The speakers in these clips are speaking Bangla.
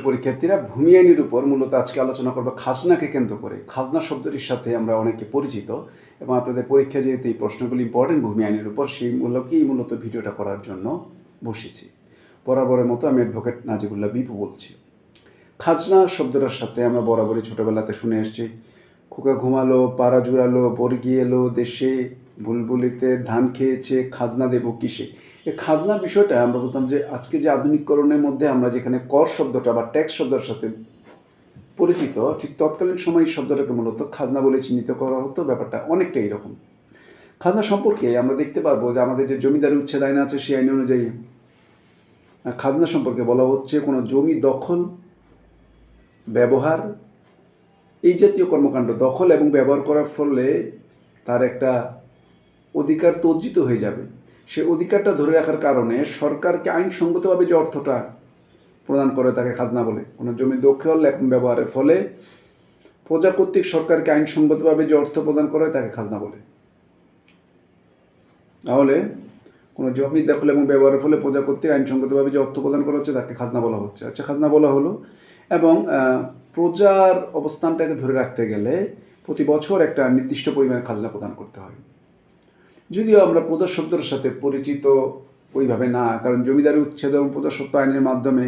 পরীক্ষার্থীরা ভূমি আইনের উপর মূলত আজকে আলোচনা করব খাজনাকে কেন্দ্র করে। খাজনা শব্দটির সাথে আমরা অনেকে পরিচিত এবং আপনাদের পরীক্ষা যেহেতু এই প্রশ্নগুলি ইম্পর্টেন্ট ভূমি আইনের উপর, সেই মূলকেই মূলত ভিডিওটা করার জন্য বসেছি। বরাবরের মতো আমি অ্যাডভোকেট নাজিবুল্লাহ বিপু বলছি। খাজনা শব্দটার সাথে আমরা বরাবরই ছোটোবেলাতে শুনে এসেছি। খোকা ঘুমালো, পাড়া জুড়ালো বর্গি এলো দেশে বুলবুলিতে ধান খেয়েছে, খাজনা দেব কিসে? এই খাজনার বিষয়টা আমরা বলতাম যে আজকে যে আধুনিককরণের মধ্যে আমরা যেখানে কর শব্দটা বা ট্যাক্স শব্দের সাথে পরিচিত, ঠিক তৎকালীন সময় এই শব্দটাকে মূলত খাজনা বলে চিহ্নিত করা হতো। ব্যাপারটা অনেকটা এরকম। খাজনা সম্পর্কে আমরা দেখতে পারব যে আমাদের যে জমিদারি উচ্ছেদ আইন আছে, সেই আইন অনুযায়ী খাজনা সম্পর্কে বলা হচ্ছে কোনো জমি দখল, ব্যবহার, এই জাতীয় কর্মকাণ্ড দখল এবং ব্যবহার করার ফলে তার একটা অধিকার তো অর্জিত হয়ে যাবে। সে অধিকারটা ধরে রাখার কারণে সরকারকে আইনসঙ্গতভাবে যে অর্থটা প্রদান করে তাকে খাজনা বলে। কোনো জমি দখল ব্যবহারের ফলে প্রজা কর্তৃক সরকারকে আইনসঙ্গতভাবে যে অর্থ প্রদান করে তাকে খাজনা বলে। তাহলে কোনো জমি দখল এবং ব্যবহারের ফলে প্রজা আইনসঙ্গতভাবে যে অর্থ প্রদান করা হচ্ছে তাকে খাজনা বলা হচ্ছে। আচ্ছা খাজনা বলা হলো এবং প্রজার অবস্থানটাকে ধরে রাখতে গেলে প্রতি বছর একটা নির্দিষ্ট পরিমাণে খাজনা প্রদান করতে হয়। যদিও আমরা প্রজা শব্দের সাথে পরিচিত ওইভাবে না, কারণ জমিদারি উচ্ছেদ এবং প্রজাস্বত্ব আইনের মাধ্যমে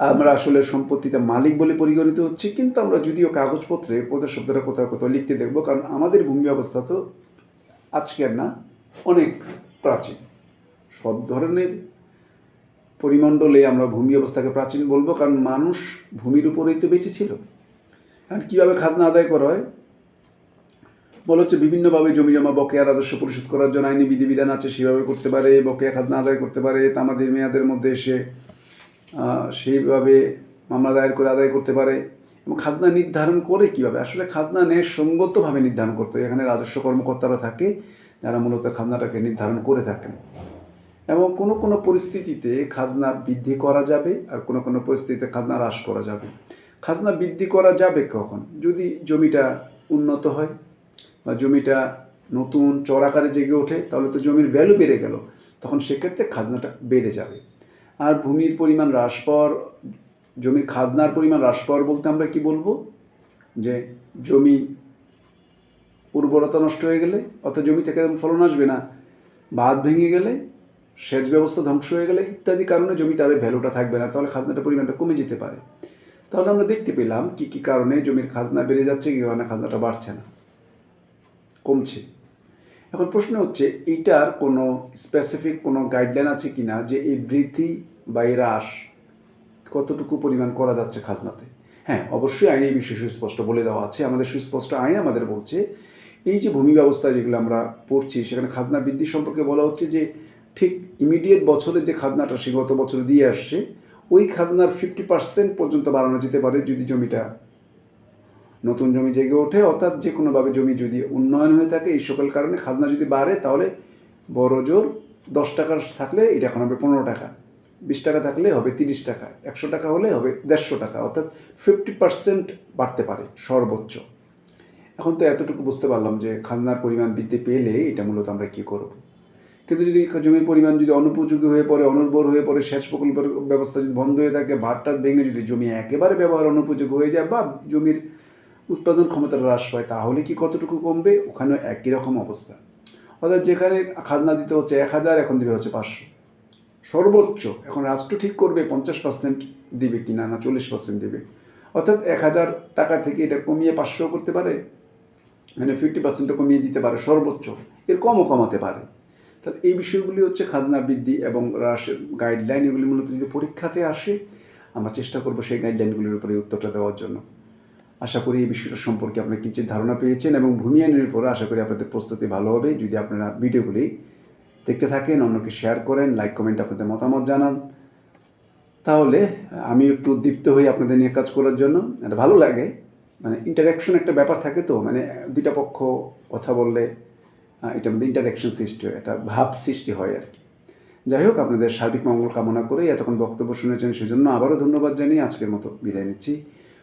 আমরা আসলে সম্পত্তিতে মালিক বলে পরিগণিত হচ্ছি, কিন্তু আমরা যদিও কাগজপত্রে প্রজা কোথাও কোথাও লিখতে দেখব, কারণ আমাদের ভূমি অবস্থা তো আজকের না, অনেক প্রাচীন। সব ধরনের পরিমণ্ডলে আমরা ভূমি অবস্থাকে প্রাচীন বলব, কারণ মানুষ ভূমির উপরেই তো বেঁচে ছিল। কারণ কীভাবে খাজনা আদায় করা হয়? বলা হচ্ছে বিভিন্নভাবে জমি জমা বকেয়া রাজস্ব পরিশোধ করার জন্য আইনি বিধিবিধান আছে, সেভাবে করতে পারে, বকেয়া খাজনা আদায় করতে পারে, তামাদের মেয়াদের মধ্যে এসে সেইভাবে মামলা দায়ের করে আদায় করতে পারে। এবং খাজনা নির্ধারণ করে কীভাবে? আসলে খাজনা ন্যায় সঙ্গতভাবে নির্ধারণ করতে হয়। এখানে রাজস্ব কর্মকর্তারা থাকে, যারা মূলত খাজনাটাকে নির্ধারণ করে থাকেন। এবং কোনো কোনো পরিস্থিতিতে খাজনা বৃদ্ধি করা যাবে আর কোনো কোনো পরিস্থিতিতে খাজনা হ্রাস করা যাবে। খাজনা বৃদ্ধি করা যাবে কখন? যদি জমিটা উন্নত হয় জমিটা নতুন চড়াকারে জেগে ওঠে, তাহলে তো জমির ভ্যালু বেড়ে গেল। তখন সেক্ষেত্রে খাজনাটা বেড়ে যাবে। আর ভূমির পরিমাণ হ্রাস পাওয়ার, জমির খাজনার পরিমাণ হ্রাস পাওয়ার বলতে আমরা কি বলব? যে জমি উর্বরতা নষ্ট হয়ে গেলে অর্থাৎ জমি থেকে ফলন আসবে না, বাঁধ ভেঙে গেলে, সেচ ব্যবস্থা ধ্বংস হয়ে গেলে ইত্যাদি কারণে জমিটার ভ্যালুটা থাকবে না, তাহলে খাজনাটার পরিমাণটা কমে যেতে পারে। তাহলে আমরা দেখতে পেলাম কি কি কারণে জমির খাজনা বেড়ে যাচ্ছে, কি খাজনাটা বাড়ছে না। কমছে। এখন প্রশ্ন হচ্ছে, এইটার কোনো স্পেসিফিক কোনো গাইডলাইন আছে কি না যে এই বৃদ্ধি বা এই হ্রাস কতটুকু পরিমাণ করা যাচ্ছে খাজনাতে? হ্যাঁ অবশ্যই আইনে এই বিষয়ে সুস্পষ্ট বলে দেওয়া আছে। আমাদের সুস্পষ্ট আইন আমাদের বলছে, এই যে ভূমি ব্যবস্থা যেগুলো আমরা পড়ছি, সেখানে খাজনা বৃদ্ধি সম্পর্কে বলা হচ্ছে যে, ঠিক ইমিডিয়েট বছরের যে খাজনাটা সে গত বছরে দিয়ে আসছে, ওই খাজনার ফিফটি পার্সেন্ট পর্যন্ত বাড়ানো যেতে পারে যদি জমিটা নতুন জমি জেগে ওঠে, অর্থাৎ যে কোনোভাবে জমি যদি উন্নয়ন হয়ে থাকে, এই সকল কারণে খাজনা যদি বাড়ে, তাহলে বড় জোর দশ টাকার থাকলে এটা এখন হবে পনেরো টাকা। বিশ টাকা থাকলে হবে তিরিশ টাকা, একশো টাকা হলে হবে দেড়শো টাকা, অর্থাৎ ফিফটি পার্সেন্ট বাড়তে পারে সর্বোচ্চ। এখন তো এতটুকু বুঝতে পারলাম যে খাজনার পরিমাণ বৃদ্ধি পেলে এটা মূলত আমরা কী করব। কিন্তু যদি জমির পরিমাণ যদি অনুপযোগী হয়ে পড়ে, অনুর্বর হয়ে পড়ে, সেচ প্রকল্পের ব্যবস্থা যদি বন্ধ হয়ে থাকে ভাতটাত ভেঙে যদি জমি একেবারে ব্যবহার অনুপযোগী হয়ে যায় বা জমির উৎপাদন ক্ষমতা হ্রাস পায়, তাহলে কি কতটুকু কমবে? ওখানেও একই রকম অবস্থা। অর্থাৎ যেখানে খাজনা দিতে হচ্ছে এক হাজার, এখন দিবে হচ্ছে পাঁচশো। সর্বোচ্চ, এখন রাষ্ট্র ঠিক করবে, পঞ্চাশ পার্সেন্ট দিবে কি না না চল্লিশ পার্সেন্ট দেবে? অর্থাৎ এক হাজার টাকা থেকে এটা কমিয়ে পাঁচশো করতে পারে? মানে ফিফটি পার্সেন্টও কমিয়ে দিতে পারে, সর্বোচ্চ। এর কমও কমাতে পারে। তাহলে এই বিষয়গুলি হচ্ছে খাজনা বৃদ্ধি এবং হ্রাসের গাইডলাইন এগুলি মূলত যদি পরীক্ষাতে আসে, আমরা চেষ্টা করব সেই গাইডলাইনগুলির উপরে উত্তরটা দেওয়ার জন্য। আশা করি এই বিষয়টা সম্পর্কে আপনারা কিছু ধারণা পেয়েছেন এবং ভূমি আইনের উপরে আশা করি আপনাদের প্রস্তুতি ভালো হবে। যদি আপনারা ভিডিওগুলি দেখতে থাকেন, অন্যকে শেয়ার করেন লাইক কমেন্ট আপনাদের মতামত জানান, তাহলে আমি একটু উদ্দীপ্ত হই আপনাদের নিয়ে কাজ করার জন্য। এটা ভালো লাগে মানে ইন্টারাকশন একটা ব্যাপার থাকে তো মানে দুইটা পক্ষ কথা বললে এটার মধ্যে ইন্টারাকশন সৃষ্টি হয়, একটা ভাব সৃষ্টি হয় আর কি। যাই হোক, আপনাদের সার্বিক মঙ্গল কামনা করে এতক্ষণ বক্তব্য শুনেছেন, সেজন্য আবারও ধন্যবাদ জানিয়ে আজকের মতো বিদায় নিচ্ছি।